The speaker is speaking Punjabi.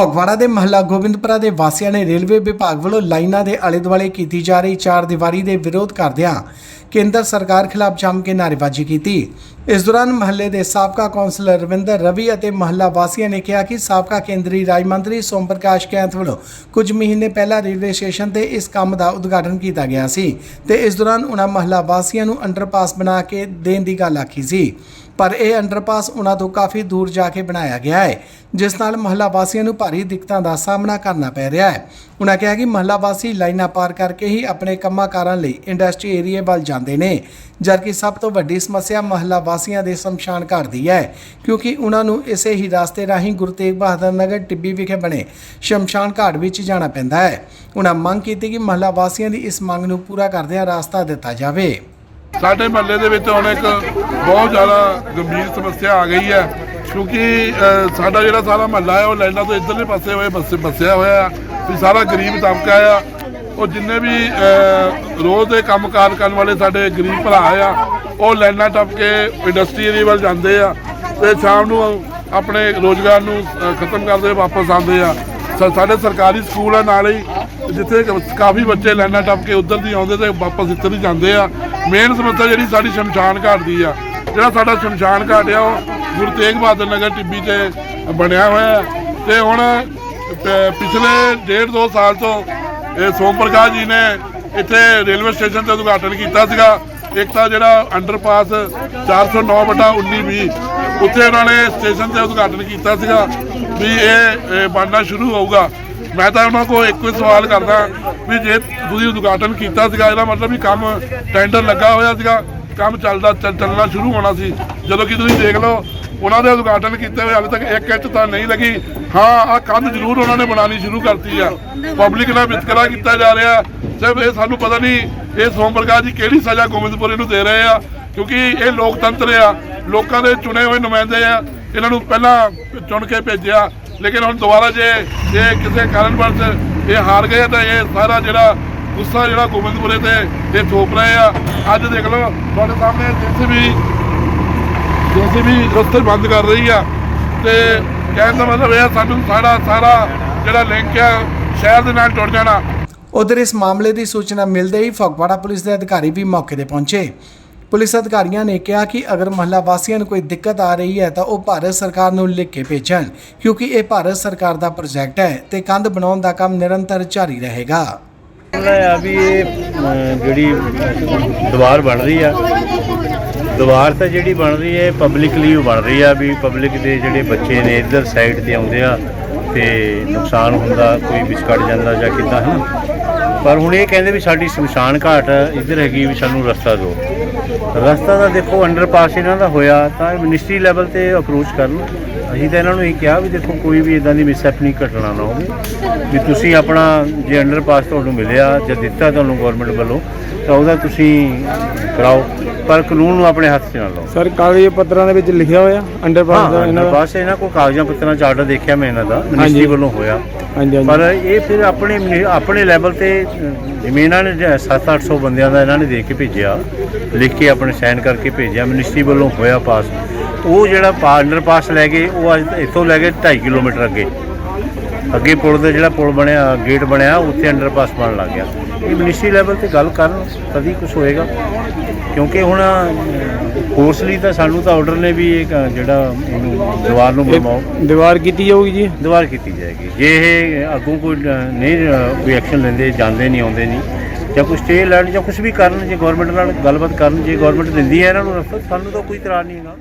ਫਗਵਾੜਾ ਦੇ ਮਹੱਲਾ ਗੋਬਿੰਦਪੁਰਾ ਦੇ ਵਾਸੀਆਂ ਨੇ ਰੇਲਵੇ ਵਿਭਾਗ ਵੱਲੋਂ ਲਾਈਨਾਂ ਦੇ ਆਲੇ ਦੁਆਲੇ ਕੀਤੀ ਜਾ ਰਹੀ ਚਾਰ ਦੀਵਾਰੀ ਦੇ ਵਿਰੋਧ ਕਰਦਿਆਂ ਕੇਂਦਰ ਸਰਕਾਰ ਖਿਲਾਫ ਜੰਮ ਕੇ ਨਾਅਰੇਬਾਜ਼ੀ ਕੀਤੀ। ਇਸ ਦੌਰਾਨ ਮਹੱਲੇ ਦੇ ਸਾਬਕਾ ਕੌਂਸਲਰ ਰਵਿੰਦਰ ਰਵੀ ਅਤੇ ਮਹੱਲਾ ਵਾਸੀਆਂ ਨੇ ਕਿਹਾ ਕਿ ਸਾਬਕਾ ਕੇਂਦਰੀ ਰਾਜ ਮੰਤਰੀ ਸੋਮ ਪ੍ਰਕਾਸ਼ ਕੈਂਥ ਵੱਲੋਂ ਕੁਝ ਮਹੀਨੇ ਪਹਿਲਾਂ ਰੇਲਵੇ ਸਟੇਸ਼ਨ ਤੇ ਇਸ ਕੰਮ ਦਾ ਉਦਘਾਟਨ ਕੀਤਾ ਗਿਆ ਸੀ ਤੇ ਇਸ ਦੌਰਾਨ ਉਹਨਾਂ ਮਹੱਲਾ ਵਾਸੀਆਂ ਨੂੰ ਅੰਡਰਪਾਸ ਬਣਾ ਕੇ ਦੇਣ ਦੀ ਗੱਲ ਆਖੀ ਸੀ। ਪਰ ਇਹ ਅੰਡਰਪਾਸ ਉਹਨਾਂ ਤੋਂ ਕਾਫੀ ਦੂਰ ਜਾ ਕੇ ਬਣਾਇਆ ਗਿਆ ਹੈ, ਜਿਸ ਨਾਲ ਮਹੱਲਾ ਵਾਸੀਆਂ ਨੂੰ ਭਾਰੀ ਦਿੱਕਤਾਂ ਦਾ ਸਾਹਮਣਾ ਕਰਨਾ ਪੈ ਰਿਹਾ ਹੈ। ਉਹਨਾਂ ਕਿਹਾ ਕਿ ਮਹੱਲਾ ਵਾਸੀ ਲਾਈਨਾਂ ਪਾਰ ਕਰਕੇ ਹੀ ਆਪਣੇ ਕੰਮਾਂ ਕਾਰਾਂ ਲਈ ਇੰਡਸਟਰੀ ਏਰੀਆ ਵੱਲ ਜਾਂਦੇ ਨੇ, ਜਦਕਿ ਸਭ ਤੋਂ ਵੱਡੀ ਸਮੱਸਿਆ ਮਹੱਲਾ ਵਾਸੀਆਂ ਦੇ ਸ਼ਮਸ਼ਾਨ ਘਾਟ ਦੀ ਹੈ, ਕਿਉਂਕਿ ਉਹਨਾਂ ਨੂੰ ਇਸੇ ਹੀ ਰਸਤੇ ਰਾਹੀਂ ਗੁਰੂ ਤੇਗ ਬਹਾਦਰ ਨਗਰ ਟਿੱਬੀ ਵਿਖੇ ਬਣੇ ਸ਼ਮਸ਼ਾਨ ਘਾਟ ਵਿੱਚ ਜਾਣਾ ਪੈਂਦਾ ਹੈ। ਉਹਨਾਂ ਮੰਗ ਕੀਤੀ ਕਿ ਮਹੱਲਾ ਵਾਸੀਆਂ ਦੀ ਇਸ ਮੰਗ ਨੂੰ ਪੂਰਾ ਕਰਦਿਆਂ ਰਸਤਾ ਦਿੱਤਾ ਜਾਵੇ। ਸਾਡੇ ਮਹੱਲੇ ਦੇ ਵਿੱਚ ਹੁਣ ਇੱਕ ਬਹੁਤ ਜ਼ਿਆਦਾ ਗੰਭੀਰ ਸਮੱਸਿਆ ਆ ਗਈ ਹੈ, ਕਿਉਂਕਿ ਸਾਡਾ ਜਿਹੜਾ ਸਾਰਾ ਮਹੱਲਾ ਹੈ, ਉਹ ਲਾਈਨਾਂ ਤੋਂ ਇੱਧਰਲੇ ਪਾਸੇ ਹੋਏ, ਬੱਸੇ, ਬੱਸਿਆ ਹੋਇਆ ਆ ਵੀ ਸਾਰਾ ਗਰੀਬ ਤਬਕਾ ਆ ਉਹ ਜਿੰਨੇ ਵੀ ਰੋਜ਼ ਦੇ ਕੰਮਕਾਰ ਕਰਨ ਵਾਲੇ ਸਾਡੇ ਗਰੀਬ ਭਰਾ ਆ, ਉਹ ਲਾਈਨਾਂ ਟੱਪ ਕੇ ਇੰਡਸਟਰੀ ਏਰੀਆ ਵੱਲ ਜਾਂਦੇ ਆ, ਤੇ ਸ਼ਾਮ ਨੂੰ ਆਪਣੇ ਰੋਜ਼ਗਾਰ ਨੂੰ ਖਤਮ ਕਰਦੇ ਵਾਪਸ ਆਉਂਦੇ ਆ। ਸਾ- ਸਾਡੇ ਸਰਕਾਰੀ ਸਕੂਲ ਆ ਨਾਲ ਹੀ, ਜਿੱਥੇ ਕਾਫੀ ਬੱਚੇ ਲਾਈਨਾਂ ਟੱਪ ਕੇ ਉਧਰ ਦੀ ਆਉਂਦੇ ਤੇ ਵਾਪਸ ਇੱਧਰ ਹੀ ਜਾਂਦੇ ਆ ਮੇਨ ਸਮੱਸਿਆ ਜਿਹੜੀ ਸਾਡੀ ਸ਼ਮਸ਼ਾਨ ਘਾਟ ਦੀ ਆ। ਜਿਹੜਾ ਸਾਡਾ ਸ਼ਮਸ਼ਾਨ ਘਾਟ ਆ, ਉਹ ਗੁਰੂ ਤੇਗ ਬਹਾਦਰ ਨਗਰ ਟਿੱਬੀ ਤੇ ਬਣਿਆ ਹੋਇਆ ਹੈ। ਤੇ ਹੁਣ ਪਿਛਲੇ ਡੇਢ ਦੋ ਸਾਲ ਤੋਂ, ਇਹ ਸੋਮ ਪ੍ਰਕਾਸ਼ ਜੀ ਨੇ ਇੱਥੇ ਰੇਲਵੇ ਸਟੇਸ਼ਨ ਤੇ ਉਦਘਾਟਨ ਕੀਤਾ ਸੀਗਾ। ਇੱਕ ਤਾਂ ਜਿਹੜਾ ਅੰਡਰਪਾਸ 409 ਬਟਾ 19 ਵੀ ਉੱਥੇ ਉਹਨਾਂ ਨੇ ਸਟੇਸ਼ਨ ਤੇ ਉਦਘਾਟਨ ਕੀਤਾ ਸੀਗਾ ਵੀ ਇਹ ਬਣਨਾ ਸ਼ੁਰੂ ਹੋਊਗਾ। ਮੈਂ ਤਾਂ ਉਹਨਾਂ ਕੋਲ ਇੱਕੋ ਹੀ ਸਵਾਲ ਕਰਦਾ ਵੀ ਜੇ ਤੁਸੀਂ ਉਦਘਾਟਨ ਕੀਤਾ ਸੀਗਾ, ਇਹਦਾ ਮਤਲਬ ਵੀ ਕੰਮ ਟੈਂਡਰ ਲੱਗਾ ਹੋਇਆ ਸੀਗਾ, ਕੰਮ ਚੱਲਦਾ ਚੱਲ- ਚੱਲਣਾ ਸ਼ੁਰੂ ਹੋਣਾ ਸੀ। ਜਦੋਂ ਕਿ ਤੁਸੀਂ ਦੇਖ ਲਓ, ਉਹਨਾਂ ਦੇ ਉਦਘਾਟਨ ਕੀਤੇ ਹੋਏ ਹਾਲੇ ਤੱਕ ਇੱਕ ਇੱਟ ਤਾਂ ਨਹੀਂ ਲੱਗੀ। ਹਾਂ ਆ ਕੰਧ ਜ਼ਰੂਰ ਉਹਨਾਂ ਨੇ ਬਣਾਉਣੀ ਸ਼ੁਰੂ ਕਰਤੀ ਆ। ਪਬਲਿਕ ਨਾਲ ਵਿਤਕਰਾ ਕੀਤਾ ਜਾ ਰਿਹਾ। ਸਿਰਫ ਇਹ ਸਾਨੂੰ ਪਤਾ ਨਹੀਂ, ਇਹ ਸੋਮ ਪ੍ਰਕਾਸ਼ ਜੀ ਕਿਹੜੀ ਸਜ਼ਾ ਗੋਬਿੰਦਪੁਰ ਨੂੰ ਦੇ ਰਹੇ ਆ। ਕਿਉਂਕਿ ਇਹ ਲੋਕਤੰਤਰ ਆ। ਲੋਕਾਂ ਦੇ ਚੁਣੇ ਹੋਏ ਨੁਮਾਇੰਦੇ ਆ। ਇਹਨਾਂ ਨੂੰ ਪਹਿਲਾਂ ਚੁਣ ਕੇ ਭੇਜਿਆ। ਲੇਕਿਨ ਹੁਣ ਦੁਬਾਰਾ ਜੇ ਜੇ ਕਿਸੇ ਕਾਰਨ ਵਰਤ ਇਹ ਹਾਰ ਗਏ ਤਾਂ ਇਹ ਸਾਰਾ ਜਿਹੜਾ ਗੁੱਸਾ ਜਿਹੜਾ ਗੋਬਿੰਦਪੁਰੇ ਤੇ ਇਹ ਥੋਪ ਰਹੇ ਆ। ਅੱਜ ਦੇਖ ਲਓ, ਤੁਹਾਡੇ ਸਾਹਮਣੇ ਜਿੱਥੇ ਵੀ ਰਸਤੇ ਬੰਦ ਕਰ ਰਹੀ ਆ ਤੇ ਕਹਿਣ ਦਾ ਮਤਲਬ ਇਹ ਸਾਨੂੰ ਸਾਡਾ ਸਾਰਾ ਜਿਹੜਾ ਲਿੰਕ ਆ, ਸ਼ਹਿਰ ਦੇ ਨਾਲ ਟੁੱਟ ਜਾਣਾ। ਉਧਰ ਇਸ ਮਾਮਲੇ ਦੀ ਸੂਚਨਾ ਮਿਲਦੇ ਹੀ ਫਗਵਾੜਾ ਪੁਲਿਸ ਦੇ ਅਧਿਕਾਰੀ ਵੀ ਮੌਕੇ ਤੇ ਪਹੁੰਚੇ। ਪੁਲਿਸ ਅਧਿਕਾਰੀਆਂ ਨੇ ਕਿਹਾ ਕਿ ਅਗਰ ਮਹੱਲਾ ਵਾਸੀਆਂ ਨੂੰ ਕੋਈ ਦਿੱਕਤ ਆ ਰਹੀ ਹੈ ਤਾਂ ਉਹ ਭਾਰਤ ਸਰਕਾਰ ਨੂੰ ਲਿਖ ਕੇ ਭੇਜਣ, ਕਿਉਂਕਿ ਇਹ ਭਾਰਤ ਸਰਕਾਰ ਦਾ ਪ੍ਰੋਜੈਕਟ ਹੈ ਤੇ ਕੰਧ ਬਣਾਉਣ ਦਾ ਕੰਮ ਨਿਰੰਤਰ ਜਾਰੀ ਰਹੇਗਾ। ਆ ਵੀ ਇਹ ਜਿਹੜੀ ਦੀਵਾਰ ਬਣ ਰਹੀ ਆ। ਦੀਵਾਰ ਤਾਂ ਜਿਹੜੀ ਬਣ ਰਹੀ ਹੈ ਪਬਲਿਕਲੀ ਉਹ ਬਣ ਰਹੀ ਆ ਵੀ ਪਬਲਿਕ ਦੇ ਜਿਹੜੇ ਬੱਚੇ ਨੇ ਇੱਧਰ ਸਾਈਡ ਤੇ ਆਉਂਦੇ ਆ ਤੇ ਨੁਕਸਾਨ ਹੁੰਦਾ, ਕੋਈ ਵਿੱਚ ਕੱਟ ਜਾਂਦਾ ਜਾਂ ਕਿੱਦਾਂ ਹੈ ਪਰ ਹੁਣ ਇਹ ਕਹਿੰਦੇ ਵੀ ਸਾਡੀ ਸ਼ਮਸ਼ਾਨ ਘਾਟ ਇੱਧਰ ਹੈਗੀ ਵੀ ਸਾਨੂੰ ਰਸਤਾ ਦਿਓ। ਰਸਤਾ ਤਾਂ ਦੇਖੋ ਅੰਡਰਪਾਸ ਇਹਨਾਂ ਦਾ ਹੋਇਆ, ਤਾਂ ਮਿਨਿਸਟਰੀ ਲੈਵਲ ਤੇ ਅਪਰੋਚ ਕਰਨ। ਅਸੀਂ ਤਾਂ ਇਹਨਾਂ ਨੂੰ ਇਹ ਕਿਹਾ ਵੀ ਦੇਖੋ ਕੋਈ ਵੀ ਇਦਾਂ ਦੀ ਮਿਸਹੈਪਨਿੰਗ ਘਟਨਾ ਨਾ ਹੋਵੇ। ਵੀ ਤੁਸੀਂ ਆਪਣਾ ਜੇ ਅੰਡਰਪਾਸ ਤੁਹਾਨੂੰ ਮਿਲਿਆ ਜਾਂ ਦਿੱਤਾ ਤੁਹਾਨੂੰ ਗਵਰਨਮੈਂਟ ਵੱਲੋਂ ਤਾਂ ਉਹਦਾ ਤੁਸੀਂ ਕਰਾਓ ਪਰ ਕਾਨੂੰਨ ਨੂੰ ਆਪਣੇ ਹੱਥ 'ਚ ਨਾ ਲਓ। ਸਰ ਕਾਗਜ਼ੀ ਪੱਤਰਾਂ ਦੇ ਵਿੱਚ ਲਿਖਿਆ ਹੋਇਆ ਅੰਡਰਪਾਸ ਦਾ ਇਹਨਾਂ ਦਾ? ਅੰਡਰਪਾਸ ਇਹਨਾਂ ਕੋਲ ਕਾਗਜ਼ਾਂ ਪੱਤਰਾਂ ਚ ਆਰਡਰ ਦੇਖਿਆ ਮੈਂ ਇਹਨਾਂ ਦਾ ਮਿਨਿਸਟਰੀ ਵੱਲੋਂ ਹੋਇਆ। ਹਾਂਜੀ ਪਰ ਇਹ ਫਿਰ ਆਪਣੇ ਮਿਨੀ- ਆਪਣੇ ਲੈਵਲ ਤੇ ਜਿਵੇਂ ਇਹਨਾਂ ਨੇ 7-800 ਬੰਦਿਆਂ ਦਾ ਇਹਨਾਂ ਨੇ ਦੇ ਕੇ ਭੇਜਿਆ ਲਿਖ ਕੇ ਆਪਣੇ ਸਾਈਨ ਕਰਕੇ ਭੇਜਿਆ ਮਿਨਿਸਟਰੀ ਵੱਲੋਂ ਹੋਇਆ ਪਾਸ ਉਹ ਜਿਹੜਾ ਪਾ ਅੰਡਰ ਪਾਸ ਲੈ ਗਏ ਉਹ ਅੱਜ ਇੱਥੋਂ ਲੈ ਗਏ 2.5 ਕਿਲੋਮੀਟਰ ਅੱਗੇ। ਅੱਗੇ ਪੁਲ ਦਾ ਜਿਹੜਾ ਪੁਲ ਬਣਿਆ ਗੇਟ ਬਣਿਆ ਉੱਥੇ ਅੰਡਰ ਪਾਸ ਬਣਨ ਲੱਗ ਗਿਆ। ਇਹ ਮਿਨਿਸਟਰੀ ਲੈਵਲ ਤੇ ਗੱਲ ਕਰਨ ਤਦੀ ਕੁਝ ਹੋਏਗਾ। ਕਿਉਂਕਿ ਹੁਣ ਫੋਰਸਲੀ ਤਾਂ ਸਾਨੂੰ ਤਾਂ ਆਰਡਰ ਨੇ ਵੀ ਇਹ ਜਿਹੜਾ ਇਹਨੂੰ ਦੀਵਾਰ ਨੂੰ ਬਣਵਾਓ। ਦੀਵਾਰ ਕੀਤੀ ਜਾਊਗੀ ਜੀ? ਦੁਬਾਰ ਕੀਤੀ ਜਾਏਗੀ। ਜੇ ਇਹ ਅੱਗੋਂ ਕੋਈ ਨਹੀਂ ਕੋਈ ਐਕਸ਼ਨ ਲੈਂਦੇ ਜਾਂਦੇ ਨਹੀਂ ਆਉਂਦੇ ਨਹੀਂ ਜਾਂ ਕੋਈ ਸਟੇ ਲੈਣ ਜਾਂ ਕੁਝ ਵੀ ਕਰਨ ਜੇ ਗਵਰਨਮੈਂਟ ਨਾਲ ਗੱਲਬਾਤ ਕਰਨ ਜੇ ਗਵਰਨਮੈਂਟ ਦਿੰਦੀ ਹੈ ਇਹਨਾਂ ਨੂੰ ਰਸਤਾ ਸਾਨੂੰ ਤਾਂ ਕੋਈ ਇਤਰਾਜ਼ ਨਹੀਂ ਹੈਗਾ।